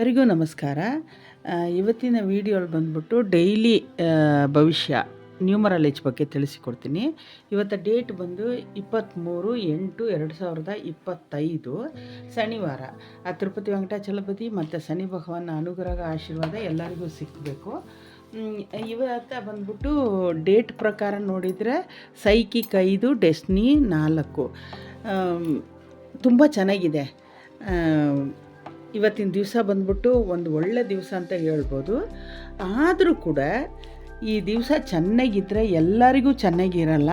ಎಲ್ಲರಿಗೂ ನಮಸ್ಕಾರ. ಇವತ್ತಿನ ವಿಡಿಯೋಲಿ ಬಂದ್ಬಿಟ್ಟು ಡೈಲಿ ಭವಿಷ್ಯ ನ್ಯೂಮರಾಲಜಿ ಬಗ್ಗೆ ತಿಳಿಸಿಕೊಡ್ತೀನಿ. ಇವತ್ತು ಡೇಟ್ ಬಂದು ಇಪ್ಪತ್ತ್ಮೂರು ಎಂಟು ಎರಡು ಸಾವಿರದ ಇಪ್ಪತ್ತೈದು, ಶನಿವಾರ. ಆ, ತಿರುಪತಿ ವೆಂಕಟಾಚಲಪತಿ ಮತ್ತು ಶನಿ ಭಗವಾನ್ ಅನುಗ್ರಹ ಆಶೀರ್ವಾದ ಎಲ್ಲರಿಗೂ ಸಿಕ್ಕಬೇಕು ಇವತ್ತ ಬಂದ್ಬಿಟ್ಟು ಡೇಟ್ ಪ್ರಕಾರ ನೋಡಿದರೆ ಸೈಕಿಕ್ ಐದು, ಡೆಸ್ನಿ ನಾಲ್ಕು. ತುಂಬ ಚೆನ್ನಾಗಿದೆ. ಇವತ್ತಿನ ದಿವಸ ಬಂದ್ಬಿಟ್ಟು ಒಂದು ಒಳ್ಳೆ ದಿವಸ ಅಂತ ಹೇಳ್ಬೋದು. ಆದರೂ ಕೂಡ ಈ ದಿವಸ ಚೆನ್ನಾಗಿದ್ದರೆ ಎಲ್ಲರಿಗೂ ಚೆನ್ನಾಗಿರಲ್ಲ.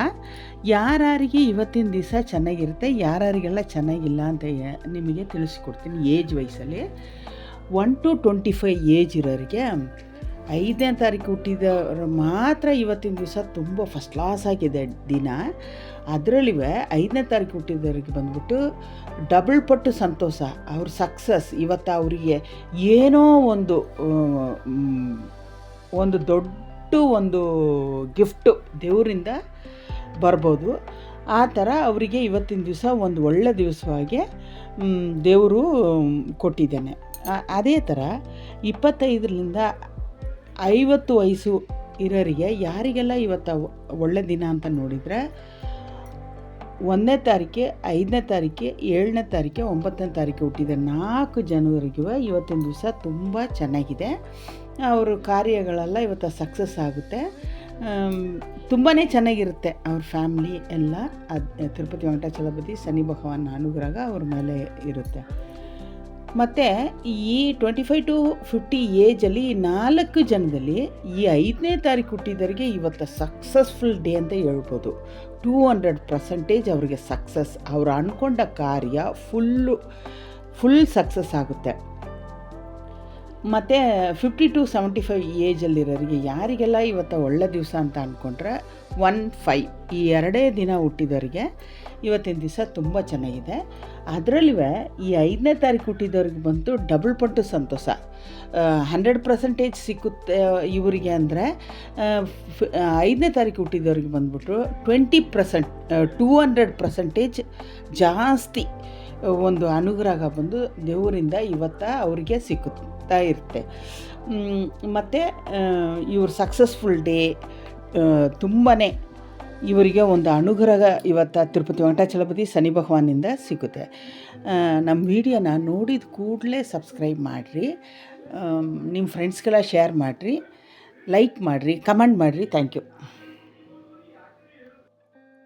ಯಾರ್ಯಾರಿಗೆ ಇವತ್ತಿನ ದಿವಸ ಚೆನ್ನಾಗಿರುತ್ತೆ ಯಾರಿಗೆಲ್ಲ ಚೆನ್ನಾಗಿಲ್ಲ ಅಂತ ನಿಮಗೆ ತಿಳಿಸ್ಕೊಡ್ತೀನಿ ಏಜ್ ವಯಸ್ಸಲ್ಲಿ. One to twenty five age ಇರೋರಿಗೆ ಐದನೇ ತಾರೀಕು ಹುಟ್ಟಿದವರು ಮಾತ್ರ ಇವತ್ತಿನ ದಿವಸ ತುಂಬ ಫಸ್ಟ್ ಕ್ಲಾಸ್ ಆಗಿದೆ ದಿನ. ಅದರಲ್ಲಿವೆ ಐದನೇ ತಾರೀಕು ಹುಟ್ಟಿದವರಿಗೆ ಬಂದ್ಬಿಟ್ಟು ಡಬಲ್ ಪಟ್ಟು ಸಂತೋಷ, ಅವ್ರ ಸಕ್ಸಸ್ ಇವತ್ತು ಅವರಿಗೆ ಏನೋ ಒಂದು ಒಂದು ದೊಡ್ಡ ಒಂದು ಗಿಫ್ಟು ದೇವರಿಂದ ಬರ್ಬೋದು. ಆ ಥರ ಅವರಿಗೆ ಇವತ್ತಿನ ದಿವಸ ಒಂದು ಒಳ್ಳೆ ದಿವಸವಾಗಿ ದೇವರು ಕೊಟ್ಟಿದ್ದಾನೆ. ಅದೇ ಥರ ಇಪ್ಪತ್ತೈದರಿಂದ ಐವತ್ತು ವಯಸ್ಸು ಇರೋರಿಗೆ ಯಾರಿಗೆಲ್ಲ ಇವತ್ತು ಒಳ್ಳೆ ದಿನ ಅಂತ ನೋಡಿದರೆ, ಒಂದನೇ ತಾರೀಕೆ ಐದನೇ ತಾರೀಕೆ ಏಳನೇ ತಾರೀಕೆ ಒಂಬತ್ತನೇ ತಾರೀಕು ಹುಟ್ಟಿದ ನಾಲ್ಕು ಜನವರಿಗೂ ಇವತ್ತಿನ ದಿವಸ ತುಂಬ ಚೆನ್ನಾಗಿದೆ. ಅವ್ರ ಕಾರ್ಯಗಳೆಲ್ಲ ಇವತ್ತು ಸಕ್ಸಸ್ ಆಗುತ್ತೆ. ತುಂಬಾ ಚೆನ್ನಾಗಿರುತ್ತೆ ಅವ್ರ ಫ್ಯಾಮ್ಲಿ ಎಲ್ಲ. ಅದು, ತಿರುಪತಿ ವೆಂಕಟಾಚಲಪತಿ ಶನಿ ಭಗವಾನ್ ಅನುಗ್ರಹ ಅವ್ರ ಮೇಲೆ ಇರುತ್ತೆ. ಮತ್ತು ಈ ಟ್ವೆಂಟಿ ಫೈವ್ ಟು ಫಿಫ್ಟಿ ಏಜಲ್ಲಿ ನಾಲ್ಕು ಜನದಲ್ಲಿ ಈ ಐದನೇ ತಾರೀಕು ಹುಟ್ಟಿದವರಿಗೆ ಇವತ್ತು ಸಕ್ಸಸ್ಫುಲ್ ಡೇ ಅಂತ ಹೇಳ್ಬೋದು. ಟೂ ಹಂಡ್ರೆಡ್ ಪರ್ಸೆಂಟೇಜ್ ಅವರಿಗೆ ಸಕ್ಸಸ್ ಅವ್ರು ಅಂದ್ಕೊಂಡ ಕಾರ್ಯ ಫುಲ್ಲು ಫುಲ್ ಸಕ್ಸಸ್ ಆಗುತ್ತೆ. ಮತ್ತು ಫಿಫ್ಟಿ ಟು ಸೆವೆಂಟಿ ಫೈವ್ ಏಜಲ್ಲಿರೋರಿಗೆ ಯಾರಿಗೆಲ್ಲ ಇವತ್ತು ಒಳ್ಳೆ ದಿವಸ ಅಂತ ಅಂದ್ಕೊಂಡ್ರೆ ಒನ್ ಫೈ ಈ ಎರಡೇ ದಿನ ಹುಟ್ಟಿದವರಿಗೆ ಇವತ್ತಿನ ದಿವಸ ತುಂಬ ಚೆನ್ನಾಗಿದೆ. ಅದರಲ್ಲೂ ಈ ಐದನೇ ತಾರೀಕು ಹುಟ್ಟಿದವ್ರಿಗೆ ಬಂತು ಡಬಲ್ ಪಟ್ಟು ಸಂತೋಷ. ಹಂಡ್ರೆಡ್ ಪರ್ಸೆಂಟೇಜ್ ಸಿಕ್ಕುತ್ತೆ ಇವರಿಗೆ ಅಂದರೆ ಐದನೇ ತಾರೀಕು ಹುಟ್ಟಿದವ್ರಿಗೆ ಬಂದ್ಬಿಟ್ಟು twenty percent to hundred percentage ಜಾಸ್ತಿ. ಒಂದು ಅನುಗ್ರಹ ಬಂದು ದೇವರಿಂದ ಇವತ್ತ ಅವರಿಗೆ ಸಿಕ್ಕುತ್ತಾ ಇರುತ್ತೆ. ಮತ್ತು ಇವ್ರ ಸಕ್ಸಸ್ಫುಲ್ ಡೇ ತುಂಬಾ ಇವರಿಗೆ ಒಂದು ಅನುಗ್ರಹ ಇವತ್ತು ತಿರುಪತಿ ವೆಂಕಟಾಚಲಪತಿ ಶನಿ ಭಗವಾನಿಂದ ಸಿಗುತ್ತೆ ನಮ್ಮ ವಿಡಿಯೋನ ನೋಡಿದ ಕೂಡಲೇ ಸಬ್ಸ್ಕ್ರೈಬ್ ಮಾಡಿರಿ. ನಿಮ್ಮ ಫ್ರೆಂಡ್ಸ್ಗೆಲ್ಲ ಶೇರ್ ಮಾಡಿರಿ. ಲೈಕ್ ಮಾಡಿರಿ ಕಮೆಂಟ್ ಮಾಡಿರಿ. Thank you